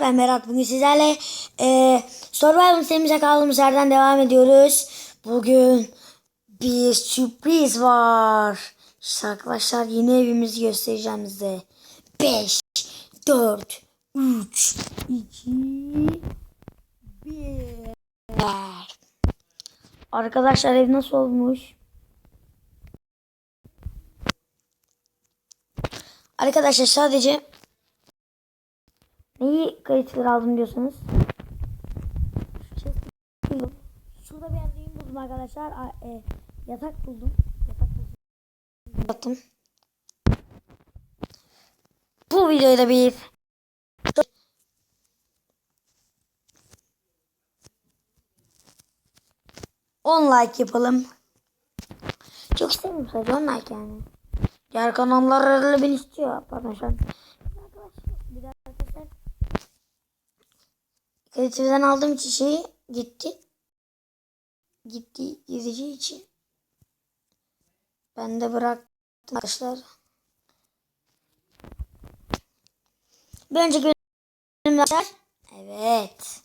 arkadaşlar ben Berat. Bugün sizlerle e, Survivor serimize kaldığımız yerden devam ediyoruz. Bugün bir sürpriz var. İşte arkadaşlar yeni evimizi göstereceğim size. 5, 4, 3, 2, 1. Arkadaşlar ev nasıl olmuş? Arkadaşlar sadece Neyi kayıtları aldım buldum. Şurada bir yerde yün buldum arkadaşlar. A- e, yatak buldum. Yatak buldum. Yattım. Bu videoyu da bir 10 like yapalım. Çok istemiyorum sadece 10 like yani. Diğer kanallar beni istiyor. Pardon şu an. Arkadaşlar bir daha arkadaşlar. Kaliteden aldığım çiçeği gitti. Gitti gideceği için. Ben de bıraktım arkadaşlar. Bir önceki bölümde. Evet.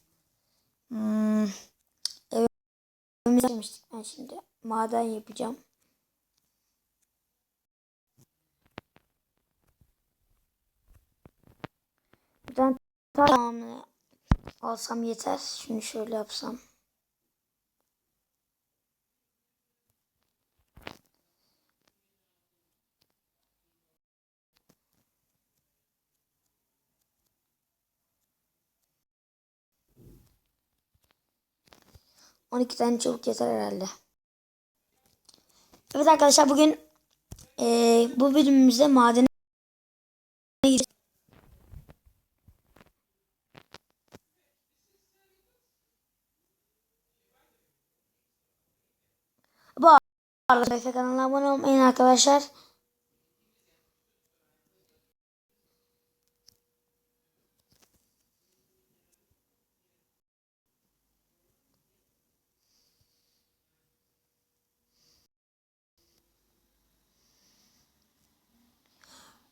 Hmm. Evimize. Ben şimdi maden yapacağım. Buradan tamamını alsam yeter. Şunu şöyle yapsam. On iki tane çubuk yeter herhalde. Evet arkadaşlar bugün eee, bu bölümümüzde madene Bu arada Efe kanalına abone olmayın arkadaşlar.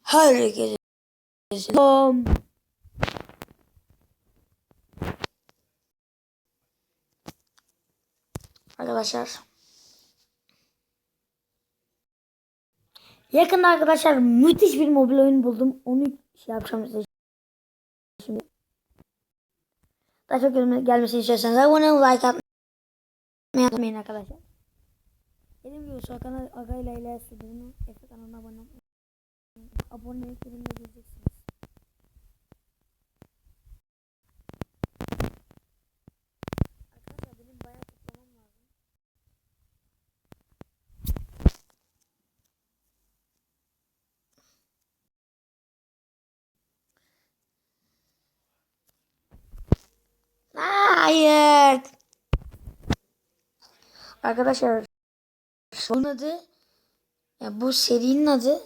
Herkese selam. Arkadaşlar. Yakında arkadaşlar müthiş bir mobil oyun buldum. Onu şey yapacağım size şimdi. Daha çok gelmesini istiyorsanız abone ol, like atmayı unutmayın arkadaşlar. Dediğim gibi Sokan Aga ile ile sürdürümü Efe kanalına abone olmayı Aboneliklerimle göreceksiniz. Hayır. Arkadaşlar bunun adı ya bu serinin adı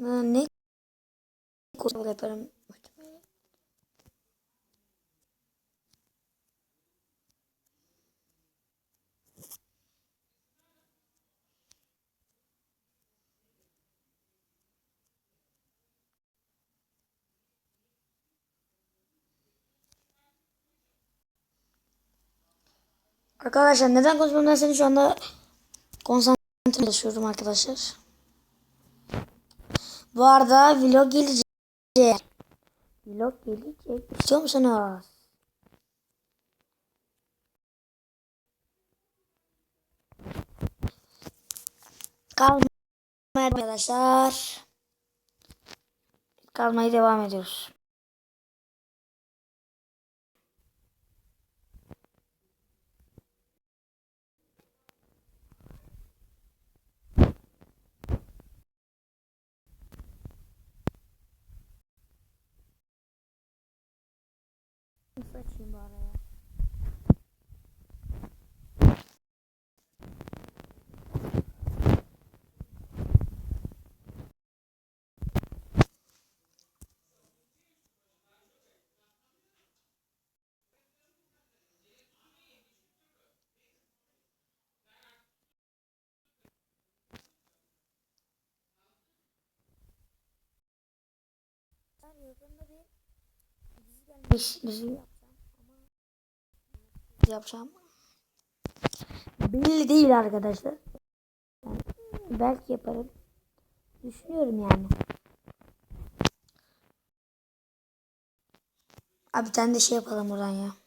ne? Kodları yaparım Arkadaşlar neden konuşmam derseniz şu anda konsantre çalışıyorum arkadaşlar. Bu arada vlog gelecek. Vlog gelecek. İstiyor musunuz? Kalmaya arkadaşlar. Kalmaya devam ediyoruz. Nasıl açayım bu araya? Yakında bir dizi gelmesi Biz, biz yapacağım. Belli değil arkadaşlar. Yani belki yaparım. Düşünüyorum yani. Abi tane de şey yapalım buradan ya.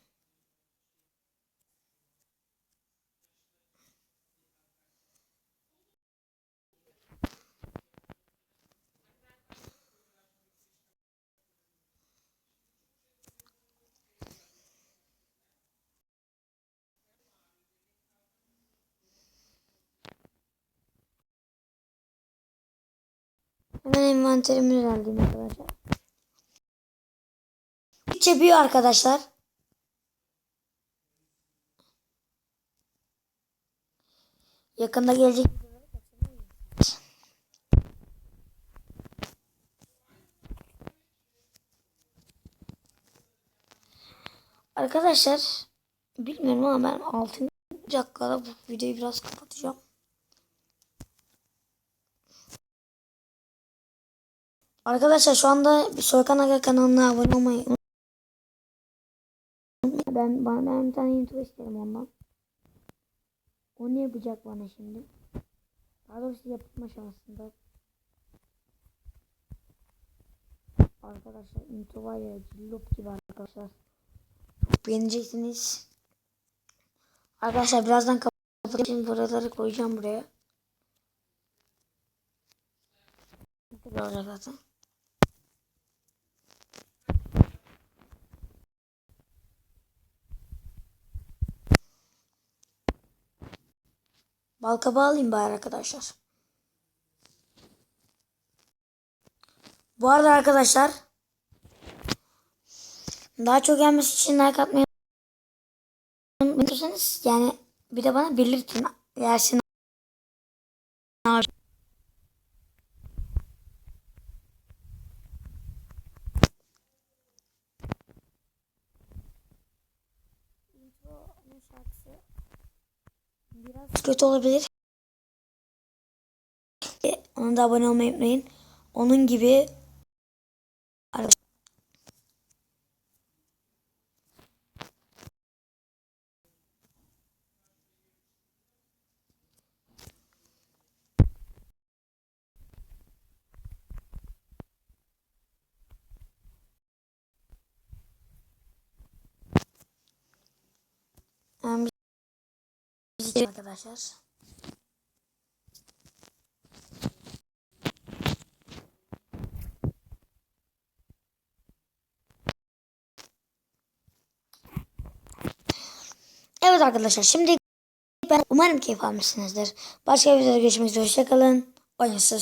Hemen envanterimi düzenleyeyim arkadaşlar. Hiç yapıyor arkadaşlar. Yakında gelecek. Arkadaşlar bilmiyorum ama ben 6. dakikada bu videoyu biraz kapatacağım. Arkadaşlar şu anda Soykan Aga kanalına abone olmayı. Ben, bana, ben bir tane YouTube isterim ondan. O ne yapacak bana şimdi? Daha doğrusu yapma şansında. Arkadaşlar intro var ya cillop gibi arkadaşlar. Çok beğeneceksiniz. Arkadaşlar birazdan kapatacağım. Şimdi buraları koyacağım buraya. Güzel olacak zaten. Balkabağı alayım bari arkadaşlar. Bu arada arkadaşlar daha çok gelmesi için like atmayı unutmayın. Yani bir de bana belirtin. Yersin. şarkısı biraz kötü olabilir. E, Ona da abone olmayı unutmayın. Onun gibi Yani için arkadaşlar. Evet arkadaşlar şimdi ben umarım keyif almışsınızdır. Başka bir videoda görüşmek üzere. Hoşçakalın. Oyunsuz